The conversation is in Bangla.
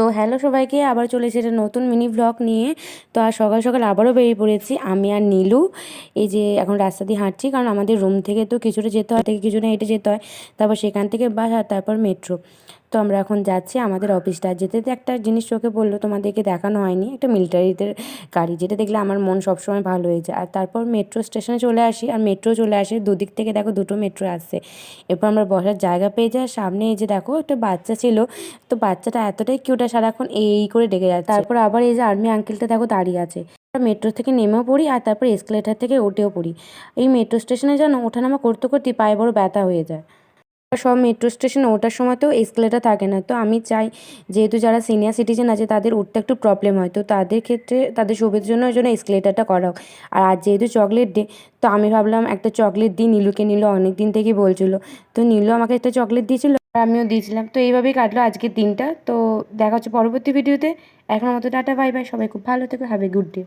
তো হ্যালো সবাইকে, আবার চলে এসেছে নতুন মিনি ব্লগ নিয়ে। তো আর সকাল সকাল আবারও বেরিয়ে পড়েছি আমি আর নীলু। এই যে এখন রাস্তা দিয়ে হাঁটছি, কারণ আমাদের রুম থেকে তো কিছুটা যেতে হয় থেকে কিছুটা হেঁটে যেতে হয়। তারপর সেখান থেকে বাস আর তারপর মেট্রো তো আমরা এখন যাচ্ছি আমাদের অফিসটা যেতে যেতে একটা জিনিস চোখে পড়ল, তোমাদেরকে দেখানো হয়নি। একটা মিলিটারিদের গাড়ি, যেটা দেখলে আমার মন সবসময় ভালো হয়ে যায়। আর তারপর মেট্রো স্টেশনে চলে আসি, আর মেট্রো চলে আসে, দুদিক থেকে দেখো দুটো মেট্রো আসছে। এরপর আমরা বসার জায়গা পেয়ে যাই, সামনে এই যে দেখো একটা বাচ্চা ছিল। তো বাচ্চাটা এতটাই কিউট সারাক্ষণ এই করে ডেকে যাচ্ছে। তারপর আবার এই যে আর্মি আঙ্কেলটা দেখো দাঁড়িয়ে আছে। মেট্রো থেকে নেমেও পড়ি, আর তারপর এসকেলেটার থেকে উঠেও পড়ি। এই মেট্রো স্টেশনে যেন ওঠানামা করতে করতে পায়ে বড় ব্যথা হয়ে যায়। সব মেট্রো স্টেশনে ওঠার সময় তো এসকেলেটার থাকে না। তো আমি চাই যেহেতু যারা সিনিয়র সিটিজেন আছে, তাদের উঠতে একটু প্রবলেম হয়। তো তাদের ক্ষেত্রে, তাদের সুবিধার জন্য ওই জন্য এসকেলেটারটা করা হোক আর আজ যেহেতু চকলেট ডে তো আমি ভাবলাম একটা চকলেট দিই। নীলুকে নীলু অনেক দিন থেকেই বলছিল। তো নীলু আমাকে একটা চকলেট দিয়েছিল, আর আমিও দিয়েছিলাম। তো এইভাবেই কাটলো আজকের দিনটা। তো দেখা হচ্ছে পরবর্তী ভিডিওতে এখনের মতো টাটা বাই বাই সবাই খুব ভালো থেকো হ্যাভ এ গুড ডে